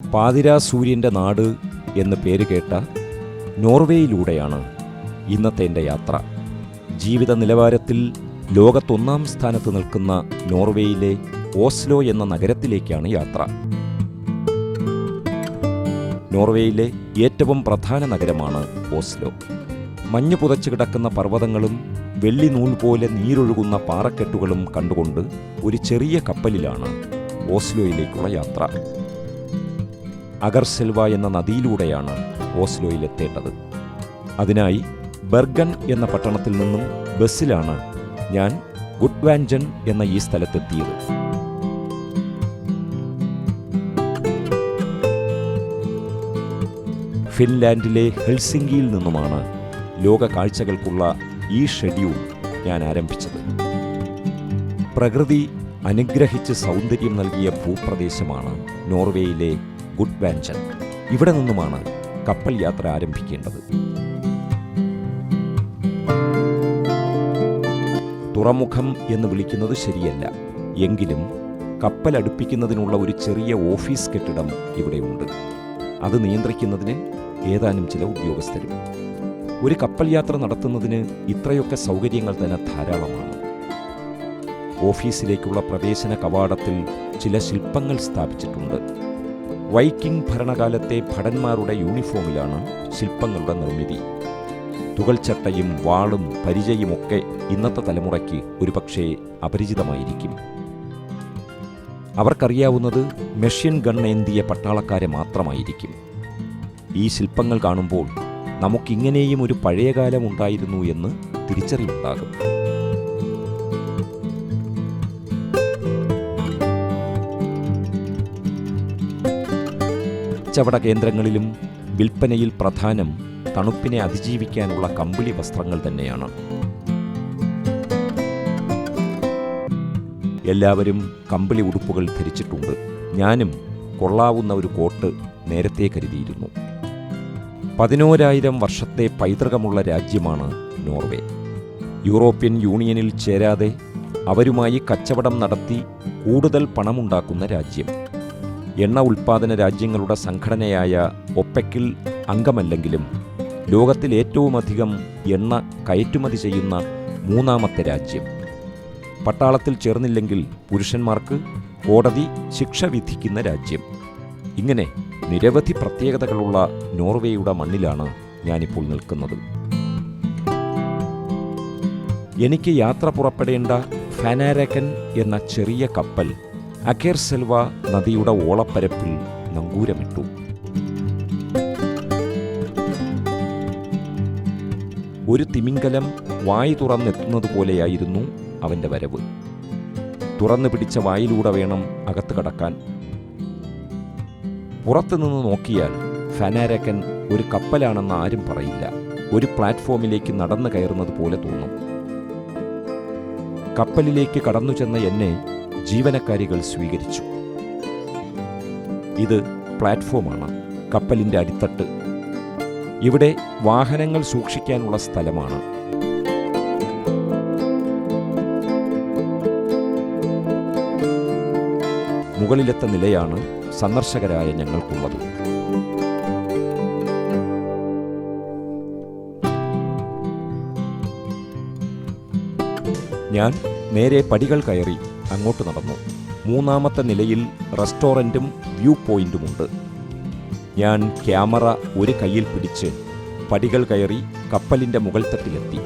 പാതിരാ സൂര്യന്റെ നാട് എന്ന് പേര് കേട്ട നോർവേയിലൂടെയാണ് ഇന്നത്തെ എന്റെ യാത്ര. ജീവിത നിലവാരത്തിൽ ലോകത്തൊന്നാം സ്ഥാനത്ത് നിൽക്കുന്ന നോർവേയിലെ ഓസ്ലോ എന്ന നഗരത്തിലേക്കാണ് യാത്ര. നോർവേയിലെ ഏറ്റവും പ്രധാന നഗരമാണ് ഓസ്ലോ. മഞ്ഞു പുതച്ചു കിടക്കുന്ന പർവതങ്ങളും വെള്ളി നൂൽ പോലെ നീരൊഴുകുന്ന പാറക്കെട്ടുകളും കണ്ടുകൊണ്ട് ഒരു ചെറിയ കപ്പലിലാണ് ഓസ്ലോയിലേക്കുള്ള യാത്ര. അഗർസെൽവ എന്ന നദിയിലൂടെയാണ് ഓസ്ലോയിലെത്തേണ്ടത് അതിനായി ബെർഗൻ എന്ന പട്ടണത്തിൽ നിന്നും ബസ്സിലാണ് ഞാൻ ഗുഡ്വാൻജൻ എന്ന ഈ സ്ഥലത്തെത്തിയത്. ഫിൻലാൻഡിലെ ഹെൽസിംഗിയിൽ നിന്നുമാണ് ലോക കാഴ്ചകൾക്കുള്ള ഈ ഷെഡ്യൂൾ ഞാൻ ആരംഭിച്ചത്. പ്രകൃതി അനുഗ്രഹിച്ച് സൗന്ദര്യം നൽകിയ ഭൂപ്രദേശമാണ് നോർവേയിലെ ഗുഡ്വാൻജൻ ഇവിടെ നിന്നുമാണ് കപ്പൽ യാത്ര ആരംഭിക്കേണ്ടത്. തുറമുഖം എന്ന് വിളിക്കുന്നത് ശരിയല്ല. എങ്കിലും കപ്പൽ അടുപ്പിക്കുന്നതിനുള്ള ഒരു ചെറിയ ഓഫീസ് കെട്ടിടം ഇവിടെയുണ്ട്. അത് നിയന്ത്രിക്കുന്നതിന് ഏതാനും ചില ഉദ്യോഗസ്ഥരും. ഒരു കപ്പൽ യാത്ര നടത്തുന്നതിന് ഇത്രയൊക്കെ സൗകര്യങ്ങൾ തന്നെ ധാരാളമാണ്. ഓഫീസിലേക്കുള്ള പ്രവേശന കവാടത്തിൽ ചില ശില്പങ്ങൾ സ്ഥാപിച്ചിട്ടുണ്ട്. വൈക്കിംഗ് ഭരണകാലത്തെ ഭടന്മാരുടെ യൂണിഫോമിലാണ് ശില്പങ്ങളുടെ നിർമ്മിതി. തുകൽച്ചട്ടയും വാളും പരിചയുമൊക്കെ ഇന്നത്തെ തലമുറയ്ക്ക് ഒരുപക്ഷേ അപരിചിതമായിരിക്കും. അവർക്കറിയാവുന്നത് മെഷീൻ ഗൺ ഏന്തിയ പട്ടാളക്കാരെ മാത്രമായിരിക്കും. ഈ ശില്പങ്ങൾ കാണുമ്പോൾ നമുക്കിങ്ങനെയും ഒരു പഴയകാലം ഉണ്ടായിരുന്നു എന്ന് തിരിച്ചറിവുണ്ടാകും. കച്ചവട കേന്ദ്രങ്ങളിലും വിൽപ്പനയിൽ പ്രധാനം തണുപ്പിനെ അതിജീവിക്കാനുള്ള കമ്പിളി വസ്ത്രങ്ങൾ തന്നെയാണ്. എല്ലാവരും കമ്പിളി ഉടുപ്പുകൾ ധരിച്ചിട്ടുണ്ട്. ഞാനും കൊള്ളാവുന്ന ഒരു കോട്ട് നേരത്തെ കരുതിയിരുന്നു. പതിനോരായിരം വർഷത്തെ പൈതൃകമുള്ള രാജ്യമാണ് നോർവേ. യൂറോപ്യൻ യൂണിയനിൽ ചേരാതെ അവരുമായി കച്ചവടം നടത്തി കൂടുതൽ പണമുണ്ടാക്കുന്ന രാജ്യം. എണ്ണ ഉൽപ്പാദന രാജ്യങ്ങളുടെ സംഘടനയായ ഒപ്പെക്കിൽ അംഗമല്ലെങ്കിലും ലോകത്തിൽ ഏറ്റവുമധികം എണ്ണ കയറ്റുമതി ചെയ്യുന്ന മൂന്നാമത്തെ രാജ്യം. പട്ടാളത്തിൽ ചേർന്നില്ലെങ്കിൽ പുരുഷന്മാർക്ക് കോടതി ശിക്ഷ വിധിക്കുന്ന രാജ്യം. ഇങ്ങനെ നിരവധി പ്രത്യേകതകളുള്ള നോർവേയുടെ മണ്ണിലാണ് ഞാനിപ്പോൾ നിൽക്കുന്നത്. എനിക്ക് യാത്ര പുറപ്പെടേണ്ട ഫാനാരക്കൻ എന്ന ചെറിയ കപ്പൽ അക്കേർസെൽവ നദിയുടെ ഓളപ്പരപ്പിൽ നങ്കൂരമിട്ടു. ഒരു തിമിംഗലം വായി തുറന്നെത്തുന്നത് പോലെയായിരുന്നു അവന്റെ വരവ്. തുറന്നു പിടിച്ച വായിലൂടെ വേണം അകത്ത് കടക്കാൻ. പുറത്തുനിന്ന് നോക്കിയാൽ ഫനാരക്കൻ ഒരു കപ്പലാണെന്ന് ആരും പറയില്ല. ഒരു പ്ലാറ്റ്ഫോമിലേക്ക് നടന്നു കയറുന്നത് പോലെ തോന്നും. കപ്പലിലേക്ക് കടന്നു ചെന്ന എന്നെ ജീവനക്കാരികൾ സ്വീകരിച്ചു. ഇത് പ്ലാറ്റ്ഫോമാണ് കപ്പലിന്റെ അടിത്തട്ട്. ഇവിടെ വാഹനങ്ങൾ സൂക്ഷിക്കാനുള്ള സ്ഥലമാണ്. മുകളിലത്തെ നിലയാണ് സന്ദർശകരായ ഞങ്ങൾക്കുള്ളത്. ഞാൻ നേരെ പടികൾ കയറി അങ്ങോട്ട് നടന്നു. മൂന്നാമത്തെ നിലയിൽ റെസ്റ്റോറന്റും വ്യൂ പോയിന്റുമുണ്ട് ഞാൻ ക്യാമറ ഒരു കയ്യിൽ പിടിച്ച് പടികൾ കയറി കപ്പലിന്റെ മുകൾത്തട്ടിലെത്തി.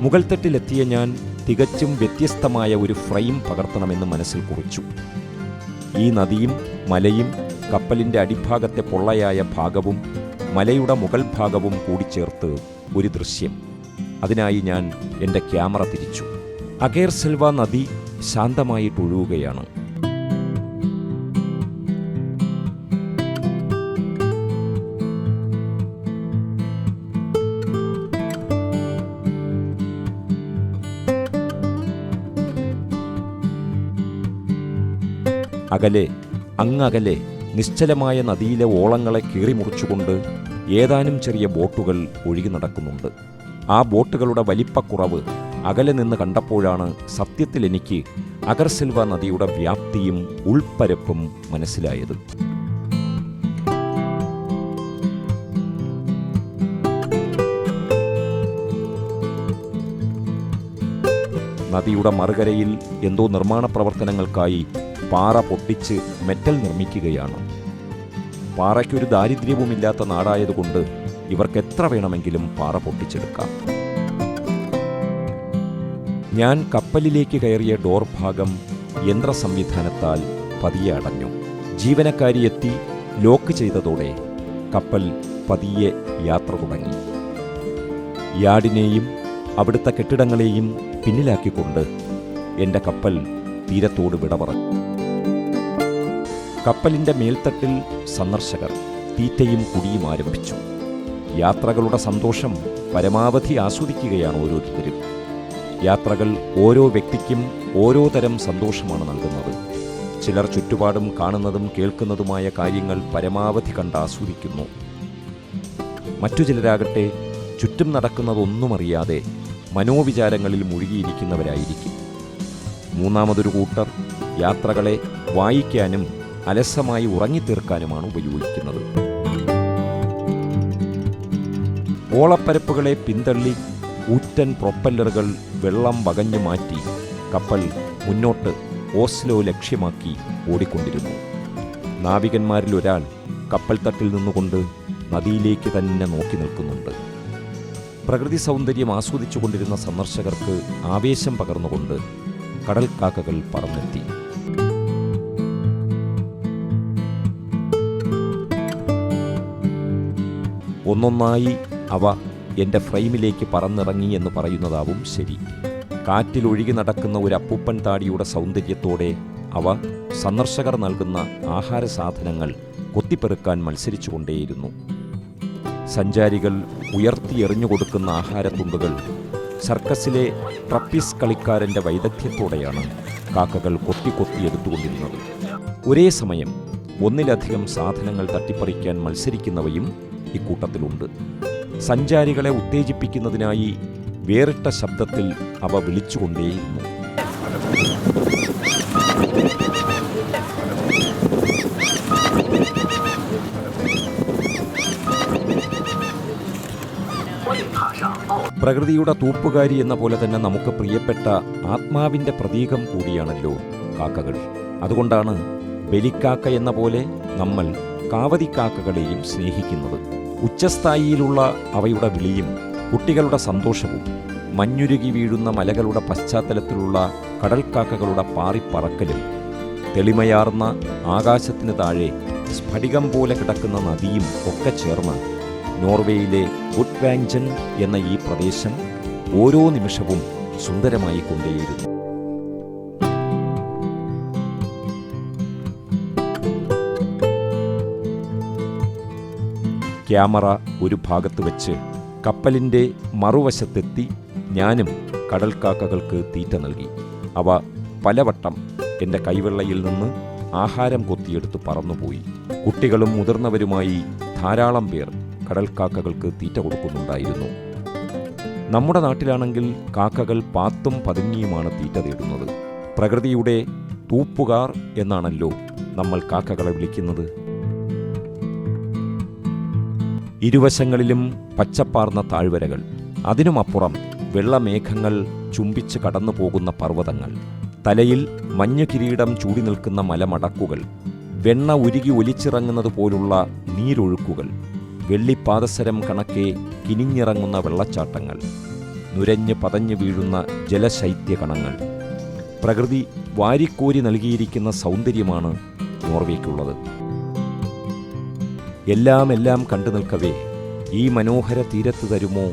മുകൾത്തട്ടിലെത്തിയ ഞാൻ തികച്ചും വ്യത്യസ്തമായ ഒരു ഫ്രെയിം പകർത്തണമെന്ന് മനസ്സിൽ കുറിച്ചു. ഈ നദിയും മലയും കപ്പലിന്റെ അടിഭാഗത്തെ പൊള്ളയായ ഭാഗവും മലയുടെ മുകൾ ഭാഗവും കൂടിച്ചേർത്ത് ഒരു ദൃശ്യം. അതിനായി ഞാൻ എന്റെ ക്യാമറ തിരിച്ചു. അഗേർ സെൽവ നദി ശാന്തമായിട്ടൊഴുകുകയാണ് അകലെ അങ്ങകലെ നിശ്ചലമായ നദിയിലെ ഓളങ്ങളെ കീറിമുറിച്ചുകൊണ്ട് ഏതാനും ചെറിയ ബോട്ടുകൾ ഒഴുകി നടക്കുന്നുണ്ട്. ആ ബോട്ടുകളുടെ വലിപ്പക്കുറവ് അകലെ നിന്ന് കണ്ടപ്പോഴാണ് സത്യത്തിൽ എനിക്ക് അഗർസിൽവ നദിയുടെ വ്യാപ്തിയും ഉൾപ്പരപ്പും മനസ്സിലായത്. നദിയുടെ മറുകരയിൽ എന്തോ നിർമ്മാണ പ്രവർത്തനങ്ങൾക്കായി പാറ പൊട്ടിച്ച് മെറ്റൽ നിർമ്മിക്കുകയാണ്. പാറയ്ക്കൊരു ദാരിദ്ര്യവുമില്ലാത്ത നാടായതുകൊണ്ട് ഇവർക്ക് എത്ര വേണമെങ്കിലും പാറ പൊട്ടിച്ചെടുക്കാം. ഞാൻ കപ്പലിലേക്ക് കയറിയ ഡോർ ഭാഗം യന്ത്ര സംവിധാനത്താൽ പതിയെ അടഞ്ഞു. ജീവനക്കാരി എത്തി ലോക്ക് ചെയ്തതോടെ കപ്പൽ പതിയെ യാത്ര തുടങ്ങി. യാടിനെയും അവിടുത്തെ കെട്ടിടങ്ങളെയും പിന്നിലാക്കിക്കൊണ്ട് എന്റെ കപ്പൽ തീരത്തോട് വിട പറഞ്ഞു കപ്പലിന്റെ മേൽത്തട്ടിൽ സന്ദർശകർ തീറ്റയും കുടിയും ആരംഭിച്ചു. യാത്രകളുടെ സന്തോഷം പരമാവധി ആസ്വദിക്കുകയാണ് ഓരോരുത്തരും. യാത്രകൾ ഓരോ വ്യക്തിക്കും ഓരോ തരം സന്തോഷമാണ് നൽകുന്നത്. ചിലർ ചുറ്റുപാടും കാണുന്നതും കേൾക്കുന്നതുമായ കാര്യങ്ങൾ പരമാവധി കണ്ട് ആസ്വദിക്കുന്നു. മറ്റു ചിലരാകട്ടെ ചുറ്റും നടക്കുന്നതൊന്നും അറിയാതെ മനോവിചാരങ്ങളിൽ മുഴുകിയിരിക്കുന്നവരായിരിക്കും. മൂന്നാമതൊരു കൂട്ടർ യാത്രകളെ വായിക്കാനും അലസമായി ഉറങ്ങിത്തീർക്കാനുമാണ് ഉപയോഗിക്കുന്നത്. ഓളപ്പരപ്പുകളെ പിന്തള്ളി ഊറ്റൻ പ്രൊപ്പല്ലറുകൾ വെള്ളം വകഞ്ഞു മാറ്റി കപ്പൽ മുന്നോട്ട് ഓസ്ലോ ലക്ഷ്യമാക്കി ഓടിക്കൊണ്ടിരുന്നു. നാവികന്മാരിൽ ഒരാൾ കപ്പൽ തട്ടിൽ നിന്നുകൊണ്ട് നദിയിലേക്ക് തന്നെ നോക്കി നിൽക്കുന്നുണ്ട്. പ്രകൃതി സൗന്ദര്യം ആസ്വദിച്ചുകൊണ്ടിരുന്ന സന്ദർശകർക്ക് ആവേശം പകർന്നുകൊണ്ട് കടൽക്കാക്കകൾ പറന്നെത്തി. ഒന്നൊന്നായി അവ എന്റെ ഫ്രെയിമിലേക്ക് പറന്നിറങ്ങി എന്ന് പറയുന്നതാവും ശരി. കാറ്റിലൊഴുകി നടക്കുന്ന ഒരു അപ്പൂപ്പൻ താടിയുടെ സൗന്ദര്യത്തോടെ അവ സന്ദർശകർ നൽകുന്ന ആഹാര സാധനങ്ങൾ കൊത്തിപ്പെറുക്കാൻ മത്സരിച്ചുകൊണ്ടേയിരുന്നു. സഞ്ചാരികൾ ഉയർത്തിയെറിഞ്ഞു കൊടുക്കുന്ന ആഹാരത്തുണ്ടുകൾ സർക്കസിലെ ട്രപ്പീസ് കളിക്കാരന്റെ വൈദഗ്ധ്യത്തോടെയാണ് കാക്കകൾ കൊത്തി കൊത്തി എടുത്തുകൊണ്ടിരുന്നത്. ഒരേ സമയം ഒന്നിലധികം സാധനങ്ങൾ തട്ടിപ്പറിക്കാൻ മത്സരിക്കുന്നവയും ഇക്കൂട്ടത്തിലുണ്ട്. സഞ്ചാരികളെ ഉത്തേജിപ്പിക്കുന്നതിനായി വേറിട്ട ശബ്ദത്തിൽ അവ വിളിച്ചുകൊണ്ടേയിരുന്നു. പ്രകൃതിയുടെ തൂപ്പുകാരി എന്ന പോലെ തന്നെ നമുക്ക് പ്രിയപ്പെട്ട ആത്മാവിന്റെ പ്രതീകം കൂടിയാണല്ലോ കാക്കകൾ. അതുകൊണ്ടാണ് ബലിക്കാക്ക എന്ന പോലെ നമ്മൾ കാവതിക്കാക്കകളെയും സ്നേഹിക്കുന്നത്. ഉച്ചസ്ഥായിയിലുള്ള അവയുടെ വിളിയും കുട്ടികളുടെ സന്തോഷവും മഞ്ഞുരുകി വീഴുന്ന മലകളുടെ പശ്ചാത്തലത്തിലുള്ള കടൽക്കാക്കകളുടെ പാറിപ്പറക്കലും തെളിമയാർന്ന ആകാശത്തിന് താഴെ സ്ഫടികം പോലെ കിടക്കുന്ന നദിയും ഒക്കെ ചേർന്ന് നോർവേയിലെ ഗുഡ്വാങ്ജൻ എന്ന ഈ പ്രദേശം ഓരോ നിമിഷവും സുന്ദരമായി കൊണ്ടേയിരുന്നു. ക്യാമറ ഒരു ഭാഗത്ത് വെച്ച് കപ്പലിന്റെ മറുവശത്തെത്തി ഞാനും കടൽക്കാക്കകൾക്ക് തീറ്റ നൽകി. അവ പലവട്ടം എന്റെ കൈവെള്ളയിൽ നിന്ന് ആഹാരം കൊത്തിയെടുത്ത് പറന്നുപോയി. കുട്ടികളും മുതിർന്നവരുമായി ധാരാളം പേർ കടൽക്കാക്കകൾക്ക് തീറ്റ കൊടുക്കുന്നുണ്ടായിരുന്നു. നമ്മുടെ നാട്ടിലാണെങ്കിൽ കാക്കകൾ പാത്തും പതുങ്ങിയുമാണ് തീറ്റ തേടുന്നത്. പ്രകൃതിയുടെ തൂപ്പുകാർ എന്നാണല്ലോ നമ്മൾ കാക്കകളെ വിളിക്കുന്നത്. ഇരുവശങ്ങളിലും പച്ചപ്പാർന്ന താഴ്വരകൾ. അതിനുമപ്പുറം വെള്ളമേഘങ്ങൾ ചുംബിച്ച് കടന്നു പോകുന്ന പർവതങ്ങൾ. തലയിൽ മഞ്ഞ കിരീടം ചൂടി നിൽക്കുന്ന മലമടക്കുകൾ. വെണ്ണ ഉരുകി ഒലിച്ചിറങ്ങുന്നത് പോലുള്ള നീരൊഴുക്കുകൾ. വെള്ളിപ്പാദസരം കണക്കെ കിനിഞ്ഞിറങ്ങുന്ന വെള്ളച്ചാട്ടങ്ങൾ. നുരഞ്ഞ് പതഞ്ഞു വീഴുന്ന ജലശൈത്യ കണങ്ങൾ പ്രകൃതി വാരിക്കോരി നൽകിയിരിക്കുന്ന സൗന്ദര്യമാണ് നോർവേക്കുള്ളത്. എല്ലാം എല്ലാം കണ്ടു നിൽക്കവേ ഈ മനോഹര തീരത്ത് തരുമോ?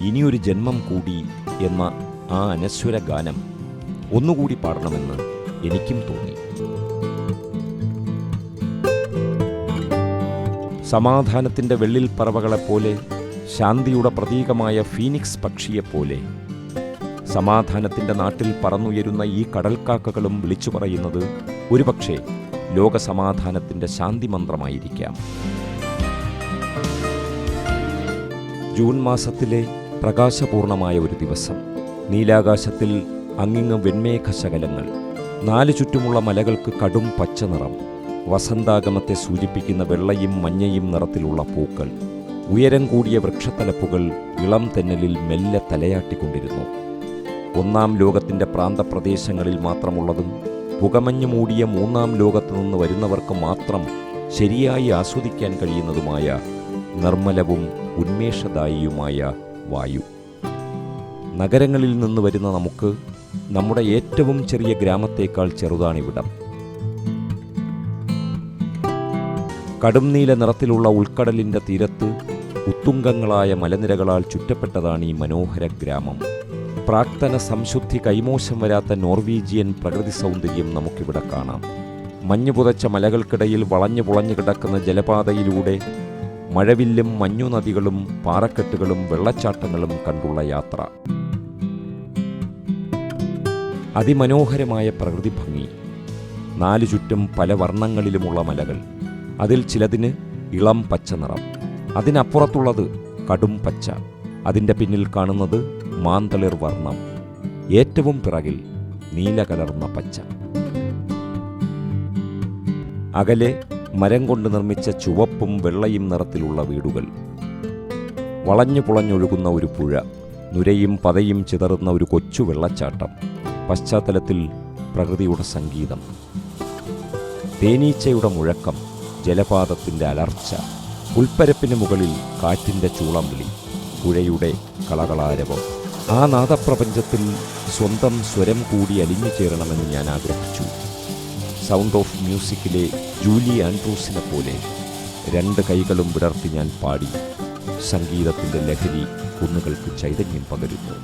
ഇനിയൊരു ജന്മം കൂടി എന്ന ആ അനശ്വര ഗാനം ഒന്നുകൂടി പാടണമെന്ന് എനിക്കും തോന്നി. സമാധാനത്തിന്റെ വെള്ളിൽ പറവകളെപ്പോലെ ശാന്തിയുടെ പ്രതീകമായ ഫീനിക്സ് പക്ഷിയെപ്പോലെ സമാധാനത്തിന്റെ നാട്ടിൽ പറന്നുയരുന്ന ഈ കടൽക്കാക്കകളും വിളിച്ചു പറയുന്നത് ഒരുപക്ഷെ ലോകസമാധാനത്തിന്റെ ശാന്തി മന്ത്രമായിരിക്കാം ജൂൺ മാസത്തിലെ പ്രകാശപൂർണമായ ഒരു ദിവസം. നീലാകാശത്തിൽ അങ്ങിങ്ങ് വെൺമേഘശകലങ്ങൾ നാലു ചുറ്റുമുള്ള മലകൾക്ക് കടും പച്ച നിറം. വസന്താഗമത്തെ സൂചിപ്പിക്കുന്ന വെള്ളയും മഞ്ഞയും നിറത്തിലുള്ള പൂക്കൾ. ഉയരം കൂടിയ വൃക്ഷത്തലപ്പുകൾ ഇളം തെന്നലിൽ മെല്ലെ തലയാട്ടിക്കൊണ്ടിരുന്നു. ഒന്നാം ലോകത്തിന്റെ പ്രാന്തപ്രദേശങ്ങളിൽ മാത്രമുള്ളതും പുകമഞ്ഞു മൂടിയ മൂന്നാം ലോകത്തു നിന്ന് വരുന്നവർക്ക് മാത്രം ശരിയായി ആസ്വദിക്കാൻ കഴിയുന്നതുമായ നിർമ്മലവും ഉന്മേഷദായിയുമായ വായു. നഗരങ്ങളിൽ നിന്ന് വരുന്ന നമുക്ക് നമ്മുടെ ഏറ്റവും ചെറിയ ഗ്രാമത്തേക്കാൾ ചെറുതാണിവിടം കടും നീല നിറത്തിലുള്ള ഉൾക്കടലിന്റെ തീരത്ത് ഉത്തുംഗങ്ങളായ മലനിരകളാൽ ചുറ്റപ്പെട്ടതാണ് ഈ മനോഹര ഗ്രാമം. പ്രാക്തന സംശുദ്ധി കൈമോശം വരാത്ത നോർവീജിയൻ പ്രകൃതി സൗന്ദര്യം നമുക്കിവിടെ കാണാം. മഞ്ഞു പുതച്ച മലകൾക്കിടയിൽ വളഞ്ഞു പുളഞ്ഞു കിടക്കുന്ന ജലപാതയിലൂടെ മഴവില്ലും മഞ്ഞു നദികളും പാറക്കെട്ടുകളും വെള്ളച്ചാട്ടങ്ങളും കണ്ടുള്ള യാത്ര. അതിമനോഹരമായ പ്രകൃതി ഭംഗി. നാലു ചുറ്റും പല വർണങ്ങളിലുമുള്ള മലകൾ. അതിൽ ചിലതിന് ഇളം പച്ച നിറം. അതിനപ്പുറത്തുള്ളത് കടും പച്ച. അതിന്റെ പിന്നിൽ കാണുന്നത് മാന്തളിർ വർണം. ഏറ്റവും പിറകിൽ നീല കലർന്ന പച്ച. അകലെ മരം കൊണ്ട് നിർമ്മിച്ച ചുവപ്പും വെള്ളയും നിറത്തിലുള്ള വീടുകൾ. വളഞ്ഞു പുളഞ്ഞൊഴുകുന്ന ഒരു പുഴ നുരയും പതയും ചിതറുന്ന ഒരു കൊച്ചു വെള്ളച്ചാട്ടം പശ്ചാത്തലത്തിൽ പ്രകൃതിയുടെ സംഗീതം. തേനീച്ചയുടെ മുഴക്കം ജലപാതത്തിന്റെ അലർച്ച പുൽപ്പരപ്പിന് മുകളിൽ കാറ്റിന്റെ ചൂളം വിളി പുഴയുടെ കളകളാരവം. ആ നാദപ്രപഞ്ചത്തിൽ സ്വന്തം സ്വരം കൂടി അലിഞ്ഞു ചേരണമെന്ന് ഞാൻ ആഗ്രഹിച്ചു. സൗണ്ട് ഓഫ് മ്യൂസിക്കിലെ ജൂലി ആൻഡ്രൂസിനെ പോലെ രണ്ട് കൈകളും വിടർത്തി ഞാൻ പാടി സംഗീതത്തിന്റെ ലഹരി കുന്നുകൾക്ക് ചൈതന്യം പകരുന്നു.